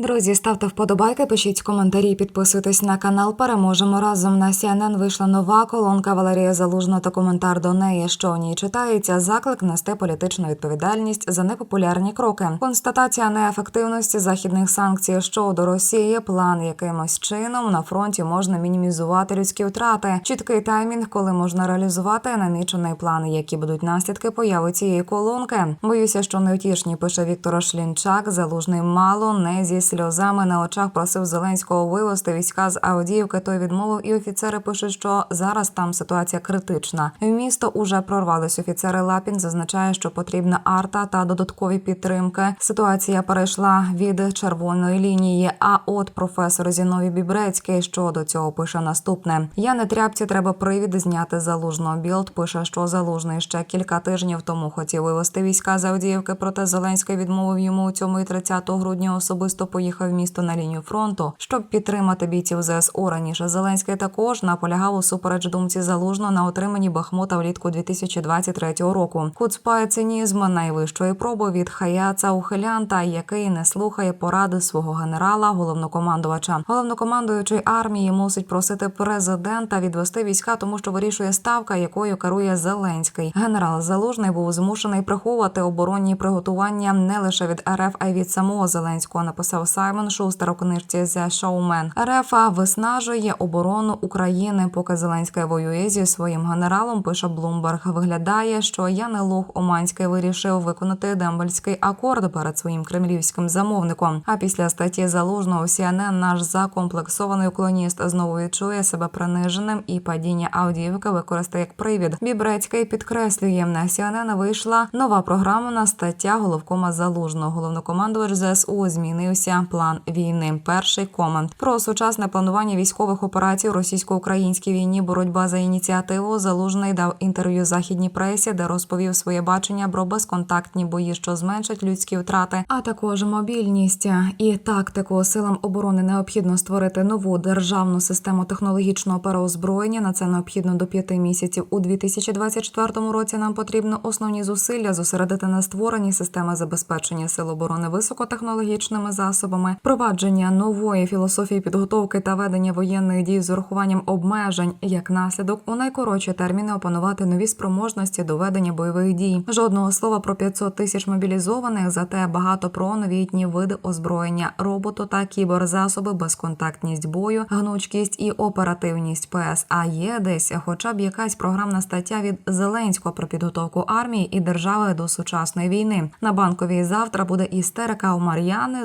Друзі, ставте вподобайки, пишіть коментарі, підписуйтесь на канал. Переможемо разом. На CNN вийшла нова колонка Валерія Залужного та коментар до неї, що у ній читається заклик нести політичну відповідальність за непопулярні кроки. Констатація неефективності західних санкцій щодо Росії. План якимось чином на фронті можна мінімізувати людські втрати. Чіткий таймінг, коли можна реалізувати намічений план, які будуть наслідки появи цієї колонки. Боюся, що невтішні пише Віктор Шлінчак. Залужний мало не зі сльозами на очах просив Зеленського вивести війська з Авдіївки. Той відмовив, і офіцери пишуть, що зараз там ситуація критична. В місто уже прорвались офіцери. Лапін зазначає, що потрібна арта та додаткові підтримки. Ситуація перейшла від червоної лінії. А от професор Зіновій Бібрецький щодо цього пише наступне: я не тряпці, треба привід зняти залужного. Білд пише, що залужний ще кілька тижнів тому хотів вивести війська з Авдіївки, проте Зеленський відмовив йому у цьому і 30 грудня особисто поїхав в місто на лінію фронту, щоб підтримати бійців ЗСУ. Раніше Зеленський також наполягав усупереч думці залужно на отриманні Бахмута влітку 2023 року. Куцпа і цинізм найвищої проби від хаяца ухилянта, який не слухає поради свого генерала, головнокомандувача. Головнокомандуючий армії мусить просити президента відвести війська, тому що вирішує ставка, якою керує Зеленський. Генерал Залужний був змушений приховувати оборонні приготування не лише від РФ, а й від самого Зеленського. Написав Саймон Шустер у книжці «The Showman». РФ виснажує оборону України, поки Зеленський воює зі своїм генералом. Пише Блумберг. Виглядає, що Яне Лох Оманський вирішив виконати дембельський акорд перед своїм кремлівським замовником. А після статті залужного CNN наш закомплексований уклоніст знову відчує себе приниженим і падіння Авдіївки використає як привід. Бібрецький підкреслює на CNN вийшла нова програмна стаття головкома залужного. Головнокомандувач ЗСУ змінився план війни. Перший комент про сучасне планування військових операцій у російсько-українській війні. Боротьба за ініціативу залужний дав інтерв'ю західній пресі, де розповів своє бачення про безконтактні бої, що зменшать людські втрати, а також мобільність і тактику силам оборони необхідно створити нову державну систему технологічного переозброєння. На це необхідно до п'яти місяців. У 2024 році нам потрібно основні зусилля зосередити на створенні системи забезпечення сил оборони високотехнологічними засобами, провадження нової філософії підготовки та ведення воєнних дій з урахуванням обмежень, як наслідок у найкоротші терміни опанувати нові спроможності до ведення бойових дій. Жодного слова про 500 тисяч мобілізованих, зате багато про новітні види озброєння, роботу та кіберзасоби, безконтактність бою, гнучкість і оперативність ПС. А є десь, хоча б якась програмна стаття від Зеленського про підготовку армії і держави до сучасної війни. На банковій завтра буде істерика у Мар'яни.